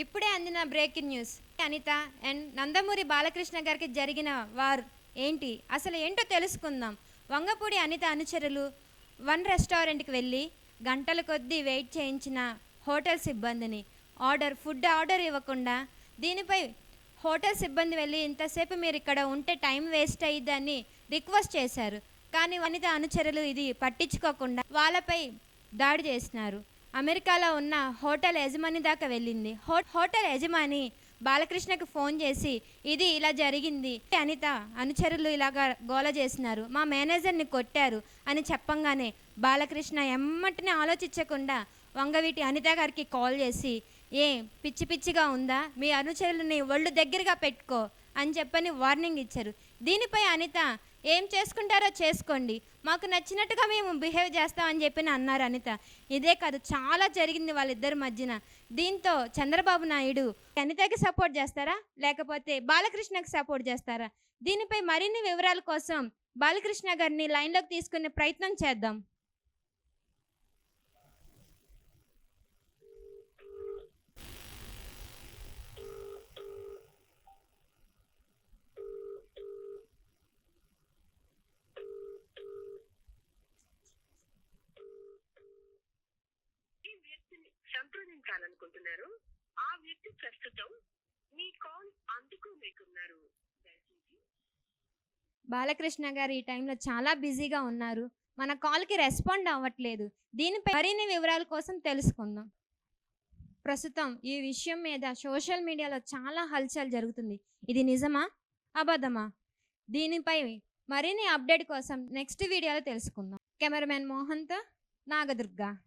ఇప్పుడే అందిన breaking news. Anitha and Nandamuri Balakrishna గారికి జరిగిన వార్ ఏంటి? అసలు ఏంటో తెలుసుకుందాం. వంగపూడి అనిత అనుచరులు వన్ రెస్టారెంట్కి వెళ్ళి గంటల కొద్దీ వెయిట్ చేయించిన హోటల్ సిబ్బందిని ఆర్డర్ ఫుడ్ ఆర్డర్ ఇవ్వకుండా దీనిపై హోటల్ సిబ్బంది వెళ్ళి ఇంతసేపు మీరు ఇక్కడ ఉంటే టైం వేస్ట్ అయ్యిద్దని రిక్వెస్ట్ చేశారు. కానీ వనిత అనుచరులు ఇది పట్టించుకోకుండా వాళ్ళపై దాడి చేసినారు. అమెరికాలో ఉన్న హోటల్ యజమాని దాకా వెళ్ళింది. హో హోటల్ యజమాని బాలకృష్ణకు ఫోన్ చేసి ఇది ఇలా జరిగింది అనిత అనుచరులు ఇలాగా గోల చేసినారు. మా మేనేజర్ని కొట్టారు అని చెప్పంగానే బాలకృష్ణ ఎమ్మటిని ఆలోచించకుండా వంగవీటి అనిత గారికి కాల్ చేసి ఏ పిచ్చి పిచ్చిగా ఉందా? మీ అనుచరులని ఒళ్ళు దగ్గరగా పెట్టుకో అని చెప్పని వార్నింగ్ ఇచ్చారు. దీనిపై అనిత ఏం చేసుకుంటారో చేసుకోండి. మాకు నచ్చినట్టుగా మేము బిహేవ్ చేస్తామని చెప్పి అన్నారు అనిత. ఇదే కాదు చాలా జరిగింది వాళ్ళిద్దరి మధ్యన. దీంతో చంద్రబాబు నాయుడు అనితకి సపోర్ట్ చేస్తారా? లేకపోతే బాలకృష్ణకి సపోర్ట్ చేస్తారా? దీనిపై మరిన్ని వివరాల కోసం బాలకృష్ణ గారిని లైన్లోకి తీసుకునే ప్రయత్నం చేద్దాం. వ్యక్తిని సంప్రదించాలనుకుంటున్నారు. ఆ వ్యక్తి ప్రస్తుతం మీ కాల్ అందుకోలేకున్నారు. బాలకృష్ణ గారు ఈ టైంలో చాలా బిజీగా ఉన్నారు. మన కాల్కి రెస్పాండ్ అవ్వట్లేదు. దీనిపై మరిన్ని వివరాల కోసం తెలుసుకుందాం. ప్రస్తుతం ఈ విషయం మీద సోషల్ మీడియాలో చాలా హల్చల్ జరుగుతుంది. ఇది నిజమా? అబద్ధమా? దీనిపై మరిన్ని అప్డేట్ కోసం నెక్స్ట్ వీడియోలో తెలుసుకుందాం. కెమెరామెన్ మోహన్తో నాగదుర్గా.